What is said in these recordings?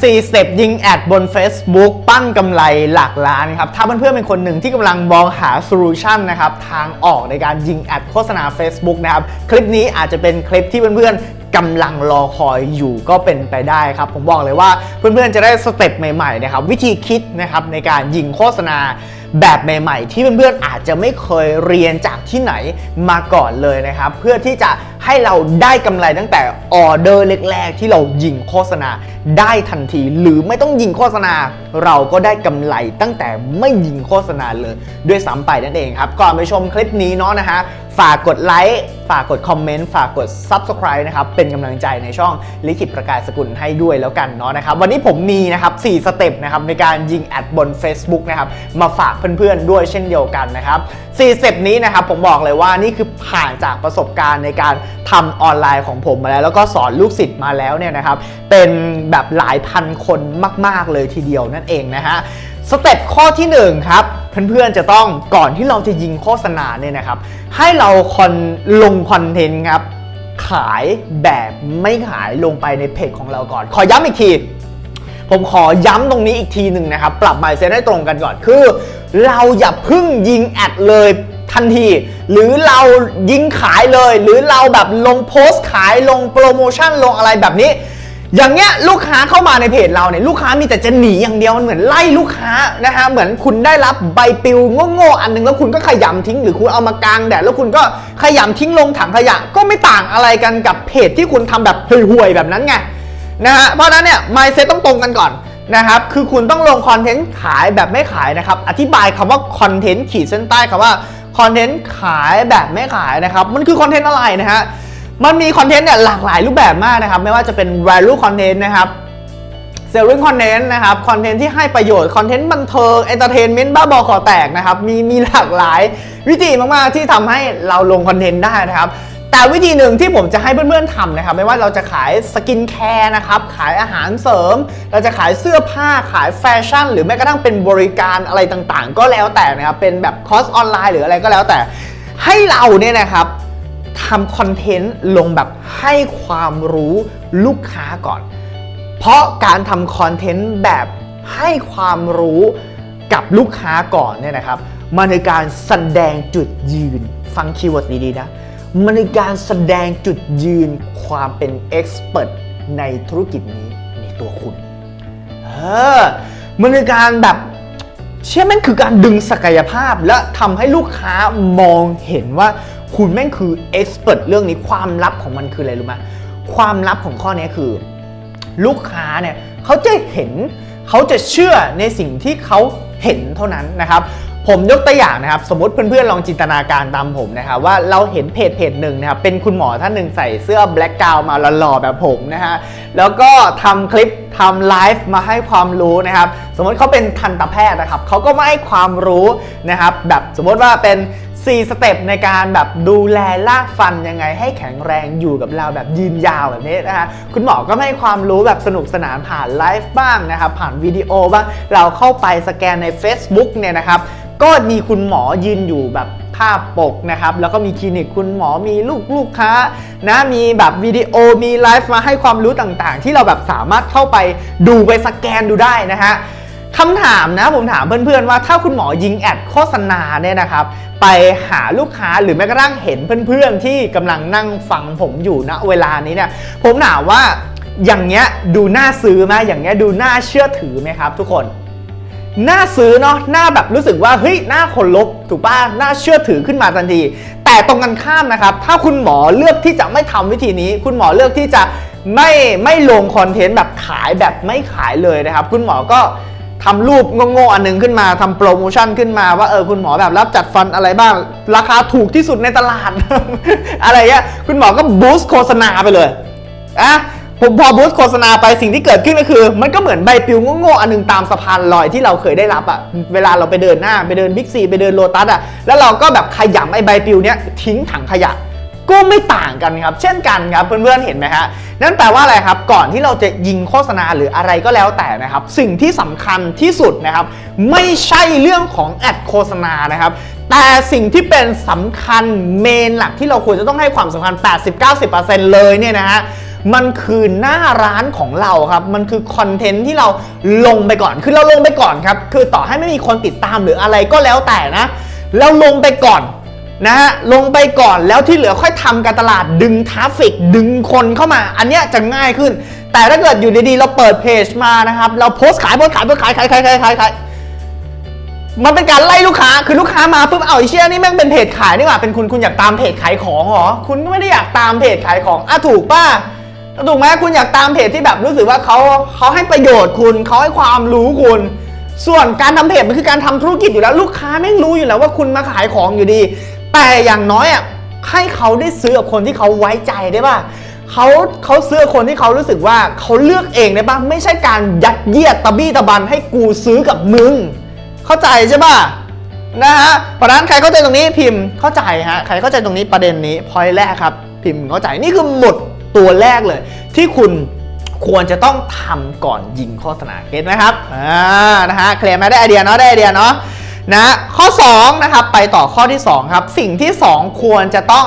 4สเต็ปยิงแอดบน Facebook ปั้นกำไรหลักล้านครับ ถ้าเพื่อนๆเป็นคนหนึ่งที่กำลังมองหาโซลูชันนะครับ ทางออกในการยิงแอดโฆษณา Facebook นะครับ คลิปนี้อาจจะเป็นคลิปที่เพื่อนๆกำลังรอคอยอยู่ก็เป็นไปได้ครับ ผมบอกเลยว่าเพื่อนๆจะได้สเต็ปใหม่ๆนะครับ วิธีคิดนะครับในการยิงโฆษณา แบบใหม่ ๆ ที่เพื่อนๆอาจจะไม่เคยเรียนจากที่ไหนมาก่อนเลยนะครับ เพื่อที่จะให้เราได้กำไรตั้งแต่ออเดอร์แรก ๆ ที่เรายิงโฆษณาได้ทันที หรือไม่ต้องยิงโฆษณา เราก็ได้กำไรตั้งแต่ไม่ยิงโฆษณาเลย ด้วยซ้ำไปนั่นเองครับก่อนไปชมคลิปนี้เนาะนะฮะ ฝากกดไลค์ ฝากกดคอมเมนต์ ฝากกด Subscribe นะครับ เป็นกำลังใจในช่องลิขิตประกายสกุลให้ด้วยแล้วกันเนาะนะครับ วันนี้ผมมีนะครับ 4 สเต็ปนะครับในการยิงแอดบน Facebook นะครับ มาฝากเพื่อนๆด้วยเช่นเดียวกันนะครับ 4 สเต็ปนี้นะครับ ผมบอกเลยว่านี่คือผ่านจากประสบการณ์ในการทำออนไลน์ของผมมาแล้ว แล้วก็สอนลูกศิษย์มาแล้วเนี่ยนะครับ เป็นแบบหลายพันคนมาก ๆเลยทีเดียวนั่นเองนะฮะ สเต็ปข้อที่1ครับเพื่อนๆจะต้องก่อนที่เราจะยิงโฆษณาเนี่ยนะครับ ให้เราคอนลงคอนเทนต์ครับ ขายแบบไม่ขายลงไปในเพจของเราก่อน ขอย้ำอีกที ผมขอย้ำตรงนี้อีกทีหนึ่งนะครับ ปรับหมายเซตให้ตรงกันก่อนคือ เราอย่าพึ่งยิงแอดเลยทันที หรือเรายิงขายเลย หรือเราแบบลงโพสต์ขายลงโปรโมชั่นลงอะไรแบบนี้ อย่างเงี้ยลูกค้าเข้ามาในเพจเราเนี่ยลูกค้ามีแต่จะหนีอย่างเดียวมันเหมือนไล่ลูกค้านะฮะเหมือนคุณได้รับใบปลิวโง่ๆอันหนึงแล้วคุณก็ขยำทิ้ง หรือคุณเอามากางแดดแล้วคุณก็ขยำทิ้งลงถังขยะก็ไม่ต่างอะไรกันกับเพจที่คุณทำแบบห่วยๆแบบนั้นไงนะฮะเพราะนั้นเนี่ย mindset ต้องตรงกันก่อนนะครับคือคุณต้องลงคอนเทนต์ขายแบบไม่ขายนะครับอธิบายคำว่าคอนเทนต์ขีดเส้นใต้คำว่าคอนเทนต์ขายแบบไม่ขายนะครับมันคือคอนเทนต์อะไรนะฮะ มันมีคอนเทนต์เนี่ยหลากหลายรูปแบบมากนะครับ ไม่ว่าจะเป็น value content นะครับ selling content นะครับ คอนเทนต์ที่ให้ประโยชน์ คอนเทนต์บันเทิง entertainment บ้าบอคอแตกนะครับ มีมีหลากหลายวิธีมาก ๆ ที่ทำให้เราลงคอนเทนต์ได้นะครับแต่วิธีหนึ่งที่ผมจะให้เพื่อนๆทำนะครับ ไม่ว่าเราจะขายสกินแคร์นะครับ ขายอาหารเสริม เราจะขายเสื้อผ้าขายแฟชั่น หรือแม้กระทั่งเป็นบริการอะไรต่างๆ ก็แล้วแต่นะครับ เป็นแบบคอร์สออนไลน์หรืออะไรก็แล้วแต่ ให้เราเนี่ยนะครับ ทำคอนเทนต์ลงแบบให้ความรู้ลูกค้าก่อน เพราะการทำคอนเทนต์แบบให้ความรู้กับลูกค้าก่อนเนี่ยนะครับ มันคือการแสดงจุดยืนฟังคีย์เวิร์ดดีๆนะ มันคือการแสดงจุดยืนความเป็นเอ็กซ์เพรสในธุรกิจนี้ในตัวคุณ เออ มันคือการแบบเชื่อม่งคือการดึงศักยภาพและทำให้ลูกค้ามองเห็นว่า คุณแม่งคือเอ็กซ์เพรสเรื่องนี้ความลับของมันคืออะไรรู้ไหมความลับของข้อนี้คือ ลูกค้าเนี่ยเขาจะเห็นเขาจะเชื่อในสิ่งที่เขาเห็นเท่านั้นนะครับผมยกตัวอย่างนะครับสมมติเพื่อนๆลองจินตนาการตามผมนะครับว่าเราเห็นเพจเพจหนึ่งนะครับเป็นคุณหมอท่านหนึ่งใส่เสื้อแบล็กกราวมาหล่อๆแบบผมนะฮะแล้วก็ทำคลิปทำไลฟ์มาให้ความรู้นะครับสมมติเขาเป็นทันตแพทย์นะครับเขาก็มาให้ความรู้นะครับแบบสมมติว่าเป็น 4สเต็ปในการแบบดูแลลากฟันยังไงให้แข็งแรงอยู่กับเราแบบยืนยาวแบบนี้นะฮะคุณหมอก็ให้ความรู้แบบสนุกสนานผ่านไลฟ์บ้างนะครับผ่านวิดีโอบ้างเราเข้าไปสแกนใน Facebook เนี่ยนะครับก็มีคุณหมอยืนอยู่แบบภาพปกนะครับ แล้วก็มีคลินิกคุณหมอมีลูกลูกค้านะมีแบบวิดีโอมีไลฟ์มาให้ความรู้ต่างๆ ที่เราแบบสามารถเข้าไปดูไปสแกนดูได้นะฮะ คำถามนะผมถามเพื่อนๆว่าถ้าคุณหมอยิงแอดโฆษณาเนี่ยนะครับไปหาลูกค้าหรือแม้กระทั่งเห็นเพื่อนๆที่กำลังนั่งฟังผมอยู่ณเวลานี้เนี่ยผมถามว่าอย่างเงี้ยดูน่าซื้อไหมอย่างเงี้ยดูน่าเชื่อถือไหมครับทุกคนน่าซื้อเนาะน่าแบบรู้สึกว่าเฮ้ยน่าคนลบถูกป่ะน่าเชื่อถือขึ้นมาทันที แต่ตรงกันข้ามนะครับ ถ้าคุณหมอเลือกที่จะไม่ทำวิธีนี้ คุณหมอเลือกที่จะไม่ไม่ลงคอนเทนต์แบบขายแบบไม่ขายเลยนะครับ คุณหมอก็ ทำรูปโง่ๆอันหนึงขึ้นมาทำโปรโมชั่นขึ้นมาว่าเออคุณหมอแบบรับจัดฟันอะไรบ้าง ราคาถูกที่สุดในตลาด อะไรเงี้ยคุณหมอก็บูสต์โฆษณาไปเลยอะผมพอบูสต์โฆษณาไปสิ่งที่เกิดขึ้นก็คือ มันก็เหมือนใบปลิวโง่ๆอันหนึงตามสะพานลอยที่เราเคยได้รับอะเวลาเราไปเดินหน้าไปเดินบิ๊กซีไปเดินโลตัสอะแล้วเราก็แบบขยำไอ้ใบปลิวเนี้ยทิ้งถังขยะ ก็ไม่ต่างกันครับ เช่นกันครับเพื่อนๆเห็นไหมฮะนั่นแปลว่าอะไรครับ ก่อนที่เราจะยิงโฆษณาหรืออะไรก็แล้วแต่นะครับ สิ่งที่สำคัญที่สุดนะครับ ไม่ใช่เรื่องของแอดโฆษณานะครับแต่สิ่งที่เป็นสำคัญเมนหลักที่เราควรจะต้องให้ความสำคัญ 80-90%เลยเนี่ยนะฮะมันคือหน้าร้านของเราครับ มันคือคอนเทนต์ที่เราลงไปก่อน คือเราลงไปก่อนครับ คือต่อให้ไม่มีคนติดตามหรืออะไรก็แล้วแต่นะ เราลงไปก่อน นะฮะลงไปก่อนแล้วที่เหลือค่อยทำการตลาดดึงทราฟฟิกดึงคนเข้ามา อันเนี้ยจะง่ายขึ้น แต่ถ้าเกิดอยู่ดีๆ เราเปิดเพจมานะครับ เราโพสขายโพสขายโพสขายขายขายขายขายขายมันเป็นการไล่ลูกค้าคือลูกค้ามาปุ๊บเอาไอ้เชี่ยนี่แม่งเป็นเพจขายนี่หว่าเป็นคุณคุณอยากตามเพจขายของเหรอคุณก็ไม่ได้อยากตามเพจขายของอะถูกป่ะถูกไหมคุณอยากตามเพจที่แบบรู้สึกว่าเขาเขาให้ประโยชน์คุณเขาให้ความรู้คุณส่วนการทำเพจมันคือการทำธุรกิจอยู่แล้วลูกค้าแม่งรู้อยู่แล้วว่าคุณมาขายของอยู่ดี แต่อย่างน้อยอะให้เขาได้ซื้อกับคนที่เขาไว้ใจได้ป่ะเขาเขาซื้อกับคนที่เขารู้สึกว่าเขาเลือกเองได้ป่ะไม่ใช่การยัดเยียดตะบี้ตะบันให้กูซื้อกับมึง เข้าใจใช่ป่ะนะฮะเพราะนั้นใครเข้าใจตรงนี้พิมพ์เข้าใจฮะใครเข้าใจตรงนี้ประเด็นนี้พอยแรกครับ พิมพ์เข้าใจนี่คือหมดตัวแรกเลย ที่คุณควรจะต้องทำก่อนยิงโฆษณาเก็ตไหมครับอ่านะฮะเคลียร์ไหมได้ไอเดียเนาะได้ไอเดียเนาะ นะข้อ2นะครับไปต่อข้อที่2ครับสิ่งที่ 2 ควรจะต้อง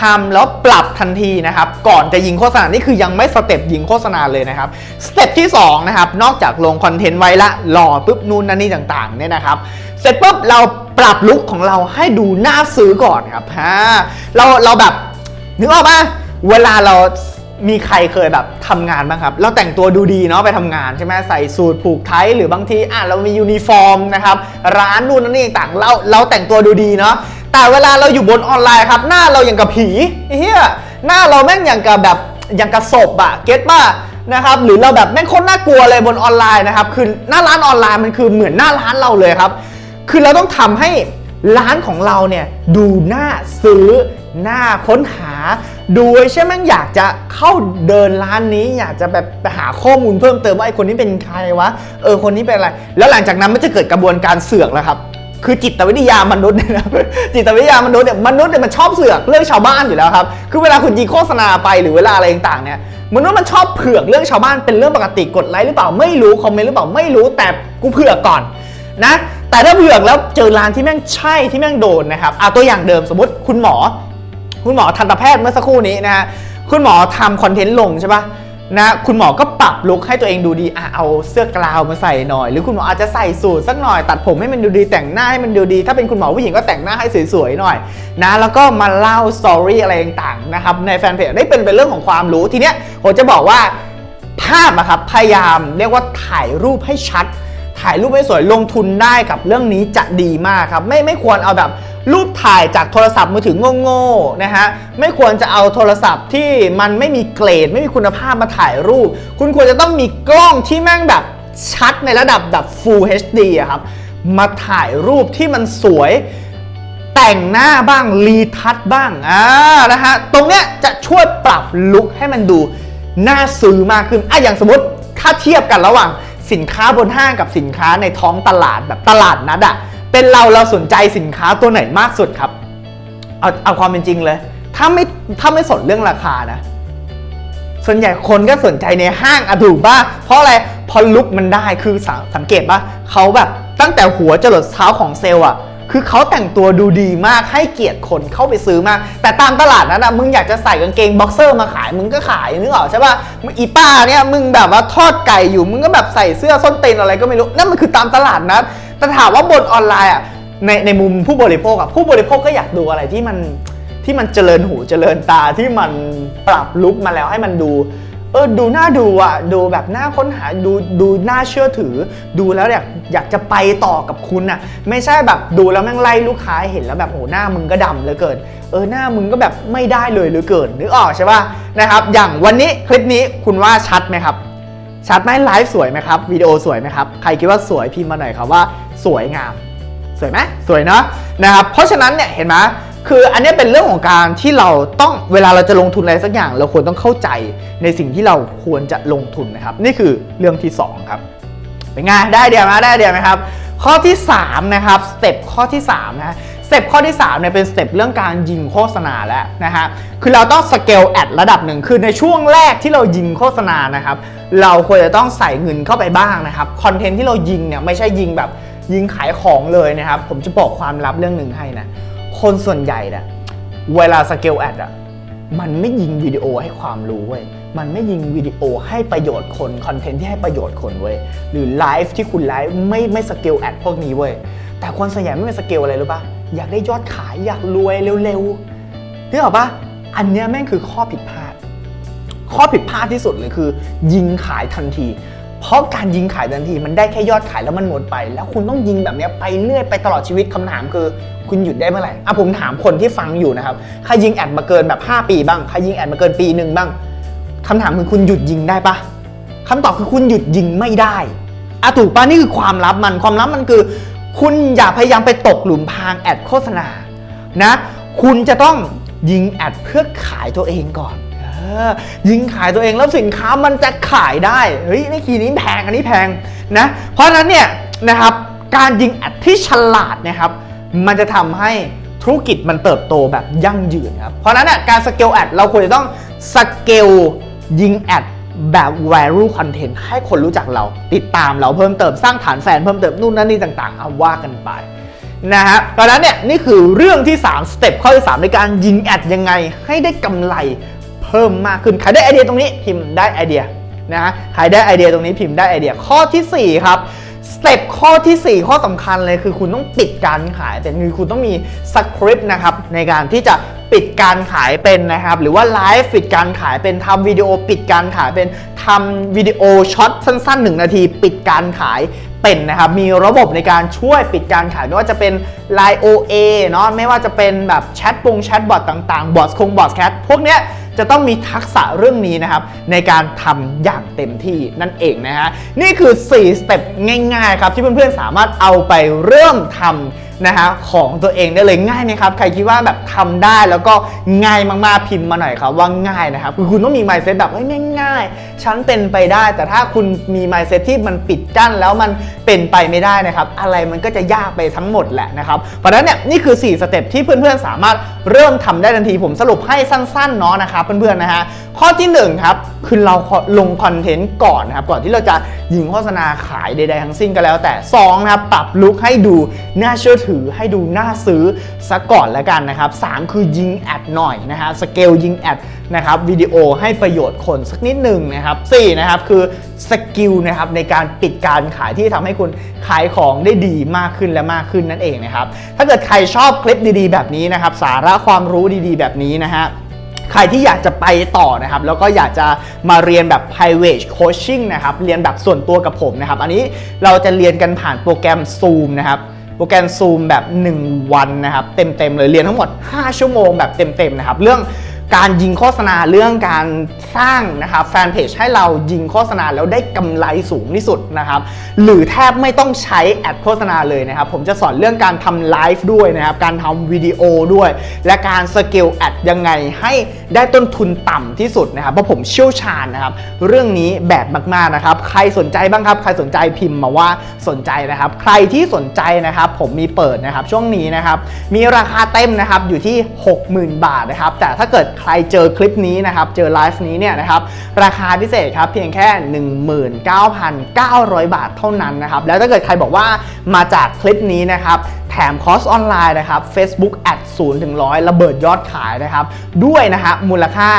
ทำแล้วปรับทันทีนะครับ ก่อนจะยิงโฆษณานี่คือยังไม่สเต็ปยิงโฆษณาเลยนะครับสเต็ปที่2นะครับนอกจากลงคอนเทนต์ไว้ละรอปุ๊บนู่นนั่นนี่ต่างๆเนี่ยนะครับเสร็จปุ๊บเราปรับลุคของเราให้ดูน่าซื้อก่อนครับฮะเราเราแบบนึกออกปะเวลาเรา มีใครเคยแบบทำงานบ้างครับ เราแต่งตัวดูดีเนาะไปทำงานใช่ไหมใส่สูทผูกไทยหรือบางทีอะเรามียูนิฟอร์มนะครับร้านนู่นนั่นนี่ต่างเราเราแต่งตัวดูดีเนาะแต่เวลาเราอยู่บนออนไลน์ครับ หน้าเราอย่างกับผีเฮียหน้าเราแม่งอย่างกับแบบอย่างกับศพอะเก็ตป่ะนะครับหรือเราแบบแม่งโคตรน่ากลัวเลยบนออนไลน์นะครับคือหน้าร้านออนไลน์มันคือเหมือนหน้าร้านเราเลยครับ คือเราต้องทำให้ร้านของเราเนี่ยดูน่าซื้อน่าค้นหา ดูใช่ไหมอยากจะเข้าเดินร้านนี้ อยากจะแบบไปหาข้อมูลเพิ่มเติมว่าไอ้คนนี้เป็นใครวะเออคนนี้เป็นอะไร แล้วหลังจากนั้นมันจะเกิดกระบวนการเสือกแล้วครับคือจิตวิทยามนุษย์เนี่ยนะจิตวิทยามนุษย์เนี่ยมนุษย์เนี่ยมันชอบเสือกเรื่องชาวบ้านอยู่แล้วครับคือเวลาคุณยิงโฆษณาไปหรือเวลาอะไรต่างๆเนี่ยมนุษย์มันชอบเผือกเรื่องชาวบ้านเป็นเรื่องปกติกดไลค์หรือเปล่าไม่รู้คอมเมนต์หรือเปล่าไม่รู้แต่กูเผือกก่อนนะแต่ถ้าเผือกแล้วเจอร้านที่แม่งใช่ที่แม่งโดนนะครับเอาตัวอย่างเดิมสมมติคุณหมอ คุณหมอทันตแพทย์เมื่อสักครู่นี้นะฮะคุณหมอทำคอนเทนต์ลงใช่ปะนะคุณหมอก็ปรับลุคให้ตัวเองดูดีอะเอาเสื้อกลาวมาใส่หน่อย หรือคุณหมออาจจะใส่สูทสักหน่อย ตัดผมให้มันดูดีแต่งหน้าให้มันดูดี ถ้าเป็นคุณหมอผู้หญิงก็แต่งหน้าให้สวยๆหน่อยนะแล้วก็มาเล่าสตอรี่อะไรต่างๆนะครับในแฟนเพจได้เป็นเป็นเรื่องของความรู้ทีเนี้ยผมจะบอกว่าภาพอะครับพยายามเรียกว่าถ่ายรูปให้ชัด ถ่ายรูปให้สวยลงทุนได้กับเรื่องนี้จะดีมากครับไม่ไม่ควรเอาแบบ รูปถ่ายจากโทรศัพท์มือถือโง่ๆนะฮะไม่ควรจะเอาโทรศัพท์ที่มันไม่มีเกรด ไม่มีคุณภาพมาถ่ายรูป คุณควรจะต้องมีกล้องที่แม่งแบบชัดในระดับแบบ Full HD อะครับมาถ่ายรูปที่มันสวยแต่งหน้าบ้างรีทัชบ้างอ่านะฮะตรงเนี้ยจะช่วยปรับลุคให้มันดูน่าซื้อมากขึ้นอะอย่างสมมติถ้าเทียบกันระหว่างสินค้าบนห้างกับสินค้าในท้องตลาดแบบตลาดนัดอะ เป็นเราเราสนใจสินค้าตัวไหนมากสุดครับ เอาเอาความเป็นจริงเลย ถ้าไม่ถ้าไม่สนเรื่องราคานะ ส่วนใหญ่คนก็สนใจในห้างอะถูกป่ะเพราะอะไรเพราะลุกมันได้คือสสังเกตป่ะเขาแบบตั้งแต่หัวจรดเท้าของเซลล์อะคือเขาแต่งตัวดูดีมากให้เกียรติคนเข้าไปซื้อมาก แต่ตามตลาดนั้นอะมึงอยากจะใส่กางเกงบ็อกเซอร์มาขายมึงก็ขายนึกออกใช่ป่ะอีป้าเนี่ยมึงแบบว่าทอดไก่อยู่มึงก็แบบใส่เสื้อส้นเตนอะไรก็ไม่รู้นั่นมันคือตามตลาดนัด แต่ถามว่าบนออนไลน์อะในในมุมผู้บริโภคอะผู้บริโภคก็อยากดูอะไรที่มันที่มันเจริญหูเจริญตาที่มันปรับลุกมาแล้วให้มันดูเออดูน่าดูอะดูแบบน่าค้นหาดูดูน่าเชื่อถือ ดูแล้วอยากอยากจะไปต่อกับคุณอะไม่ใช่แบบดูแล้วแม่งไล่ลูกค้าเห็นแล้วแบบโอ้หน้ามึงก็ดำเหลือเกินเออหน้ามึงก็แบบไม่ได้เลยเหลือเกินนึกออกใช่ป่ะนะครับ อย่างวันนี้คลิปนี้คุณว่าชัดไหมครับ ชัดไหมไลฟ์สวยไหมครับวิดีโอสวยไหมครับใครคิดว่าสวยพิมพ์มาหน่อยครับว่าสวยงาม สวยไหมสวยเนาะนะครับเพราะฉะนั้นเนี่ยเห็นไหมคืออันนี้เป็นเรื่องของการที่เราต้องเวลาเราจะลงทุนอะไรสักอย่าง เราควรต้องเข้าใจในสิ่งที่เราควรจะลงทุนนะครับ นี่คือเรื่องที่ 2 ครับเป็นไงได้เดียวไหมได้เดียวไหมครับข้อที่3นะครับสเต็ปข้อที่3นะ สเต็ปข้อที่3เนี่ยเป็นสเต็ปเรื่องการยิงโฆษณาแล้วนะฮะคือเราต้องสเกลแอดระดับหนึ่งคือในช่วงแรกที่เรายิงโฆษณานะครับเราควรจะต้องใส่เงินเข้าไปบ้างนะครับคอนเทนต์ที่เรายิงเนี่ยไม่ใช่ยิงแบบยิงขายของเลยนะครับ ผมจะบอกความลับเรื่องหนึ่งให้นะคนส่วนใหญ่เนี่ยเวลาสเกลแอดอะมันไม่ยิงวิดีโอให้ความรู้เว้ย มันไม่ยิงวิดีโอให้ประโยชน์คนคอนเทนต์ที่ให้ประโยชน์คนเว้ย หรือไลฟ์ที่คุณไลฟ์ไม่ไม่สเกลแอดพวกนี้เว้ย แต่คนส่วนใหญ่ไม่เป็นสเกลอะไรรู้ปะ อยากได้ยอดขายอยากรวยเร็วๆนึกออกปะอันเนี้ยแม่งคือข้อผิดพลาด ข้อผิดพลาดที่สุดเลยคือ ยิงขายทันที เพราะการยิงขายทันทีมันได้แค่ยอดขายแล้วมันหมดไป แล้วคุณต้องยิงแบบเนี้ยไปเรื่อยไปตลอดชีวิตคำถามคือ คุณหยุดได้เมื่อไหร่อะผมถามคนที่ฟังอยู่นะครับใครยิงแอดมาเกินแบบ 5 ปีบ้างใครยิงแอดมาเกินปีหนึ่งบ้างคำถามคือคุณหยุดยิงได้ปะคำตอบคือคุณหยุดยิงไม่ได้อะถูกปะนี่คือความลับมันความลับมันคือ คุณอย่าพยายามไปตกหลุมพรางแอดโฆษณานะ คุณจะต้องยิงแอดเพื่อขายตัวเองก่อนเออยิงขายตัวเองแล้วสินค้ามันจะขายได้ เฮ้ยนี่คีนี้แพงอันนี้แพงนะ เพราะฉะนั้นเนี่ยนะครับการยิงแอดที่ฉลาดนะครับ มันจะทำให้ธุรกิจมันเติบโตแบบยั่งยืนครับ เพราะฉะนั้นเนี่ยการสเกลแอดเราควรจะต้องสเกลยิงแอด แบบ value content ให้คนรู้จักเรา ติดตามเราเพิ่มเติมสร้างฐานแฟนเพิ่มเติมนู่นนั่นนี่ต่างๆ เอาว่ากันไปนะฮะตอนนั้นเนี่ยนี่คือเรื่องที่ 3 สเต็ปข้อที่ 3 ในการยิงแอดยังไงให้ได้กำไรเพิ่มมากขึ้น ใครได้ไอเดียตรงนี้พิมพ์ได้ไอเดียนะฮะใครได้ไอเดียตรงนี้พิมพ์ได้ไอเดียข้อทีสี่4 ครับสเต็ปข้อทีสี่4 ข้อสำคัญเลยคือคุณต้องปิดการขาย แต่คือคุณต้องมีสคริปต์นะครับในการที่จะ ปิดการขายเป็นนะครับ หรือว่าไลฟ์ปิดการขายเป็นทำวิดีโอปิดการขายเป็นทำวิดีโอช็อตสั้นๆ 1 นาที ปิดการขายเป็นนะครับ มีระบบในการช่วยปิดการขายไม่ว่าจะเป็น Line OA เนาะไม่ว่าจะเป็นแบบแชทปงแชทบอทต่างๆ บอทคงบอทแคทพวกเนี้ยจะต้องมีทักษะเรื่องนี้นะครับ ในการทำอย่างเต็มที่นั่นเองนะฮะนี่คือ 4 สเต็ปง่ายๆครับ ที่เพื่อนๆสามารถเอาไปเริ่มทำนะฮะของตัวเองได้เลยง่ายไหมครับ ใครคิดว่าแบบทำได้แล้วก็ง่ายมากๆพิมพ์มาหน่อยครับว่าง่ายนะครับคือคุณต้องมี mindset แบบเฮ้ยง่ายๆฉันเป็นไปได้ แต่ถ้าคุณมี mindset ที่มันปิดกั้นแล้วมันเป็นไปไม่ได้นะครับ อะไรมันก็จะยากไปทั้งหมดแหละนะครับเพราะฉะนั้นเนี่ยนี่คือ 4 สเต็ปที่เพื่อนๆ สามารถเริ่มทำได้ทันทีผมสรุปให้สั้นๆเนาะนะครับเพื่อนๆนะฮะข้อที่1ครับคือเราลงคอนเทนต์ก่อนนะครับก่อนที่เราจะยิงโฆษณาขายใดๆทั้งสิ้นก็แล้ว แต่2นะครับปรับลุคให้ดูน่าเชื่อถือให้ดูน่าซื้อซะก่อนแล้วกันนะครับ3คือยิงแอดหน่อยนะฮะสเกลยิงแอดนะครับวิดีโอให้ประโยชน์คนสักนิดหนึ่งนะครับ4นะครับคือสกิลนะครับในการปิดการขายที่ทำให้คุณขายของได้ดีมากขึ้นและมากขึ้นนั่นเองนะครับถ้าเกิดใครชอบคลิปดีๆ แบบนี้นะครับสาระความรู้ดีๆ แบบนี้นะฮะใครที่อยากจะไปต่อนะครับ แล้วก็อยากจะมาเรียนแบบ private coaching นะครับ เรียนแบบส่วนตัวกับผมนะครับ อันนี้เราจะเรียนกันผ่านโปรแกรม Zoom นะครับ โปรแกรม Zoom แบบ 1 วันนะครับ เต็มๆเลยเรียนทั้งหมด 5 ชั่วโมงแบบเต็มๆนะครับ เรื่อง การยิงโฆษณาเรื่องการสร้างนะครับแฟนเพจให้เรายิงโฆษณาแล้วได้กำไรสูงที่สุดนะครับหรือแทบไม่ต้องใช้แอดโฆษณาเลยนะครับผมจะสอนเรื่องการทำไลฟ์ด้วยนะครับการทำวิดีโอด้วย และการสเกลแอดยังไงให้ได้ต้นทุนต่ำที่สุดนะครับเพราะผมเชี่ยวชาญนะครับเรื่องนี้แบบมากๆนะครับใครสนใจบ้างครับ ใครสนใจพิมพ์มาว่าสนใจนะครับ ใครที่สนใจนะครับผมมีเปิดนะครับช่วงนี้นะครับมีราคาเต็มนะครับอยู่ที่ 60,000 บาทนะครับแต่ถ้าเกิดใครเจอคลิปนี้นะครับ เจอไลฟ์นี้เนี่ยนะครับ ราคาพิเศษครับเพียงแค่ 19,900 บาทเท่านั้นนะครับ แล้วถ้าเกิดใครบอกว่ามาจากคลิปนี้นะครับแถมคอร์สออนไลน์นะครับ Facebook แอด0ถึง100ระเบิดยอดขายนะครับ ด้วยนะครับมูลค่า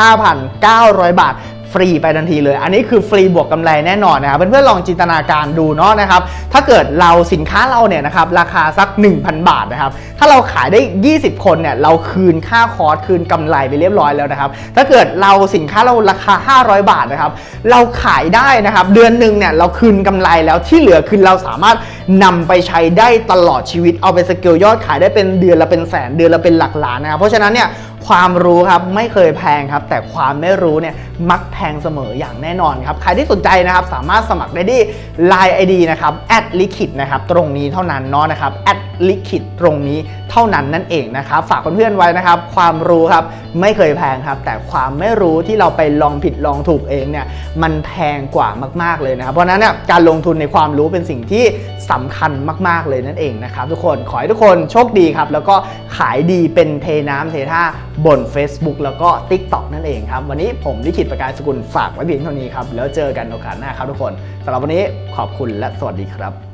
15,900 บาท ฟรีไปทันทีเลย อันนี้คือฟรีบวกกำไรแน่นอนนะครับเพื่อนๆลองจินตนาการดูเนาะนะครับถ้าเกิดเราสินค้าเราเนี่ยนะครับราคาสัก 1,000 บาทนะครับถ้าเราขายได้ 20 คนเนี่ยเราคืนค่าคอร์สคืนกำไรไปเรียบร้อยแล้วนะครับถ้าเกิดเราสินค้าเราราคา 500 บาทนะครับเราขายได้นะครับเดือนหนึ่งเนี่ยเราคืนกำไรแล้วที่เหลือคือเราสามารถนำไปใช้ได้ตลอดชีวิตเอาไปสเกลยอดขายได้เป็นเดือนละเป็นแสนเดือนละเป็นหลักล้านนะครับเพราะฉะนั้นเนี่ย ความรู้ครับไม่เคยแพงครับ แต่ความไม่รู้เนี่ยมักแพงเสมออย่างแน่นอนครับ ใครที่สนใจนะครับสามารถสมัครได้ที่ Line ID นะครับ @liquid นะครับตรงนี้เท่านั้นเนาะนะครับ @liquid ตรงนี้ เท่านั้นนั่นเองนะครับฝากเพื่อนๆไว้นะครับ ความรู้ครับไม่เคยแพงครับ แต่ความไม่รู้ที่เราไปลองผิดลองถูกเองเนี่ยมันแพงกว่ามากๆเลยนะครับ เพราะนั้นเนี่ยการลงทุนในความรู้เป็นสิ่งที่สำคัญมากๆเลยนั่นเองนะครับ ทุกคนขอให้ทุกคนโชคดีครับ แล้วก็ขายดีเป็นเทน้ำเทท่าบน Facebook แล้วก็ TikTok นั่นเองครับ วันนี้ผมลิขิตประกายสกุลฝากไว้เพียงเท่านี้ครับแล้วเจอกันโอกาสหน้าครับทุกคนสำหรับวันนี้ขอบคุณและสวัสดีครับ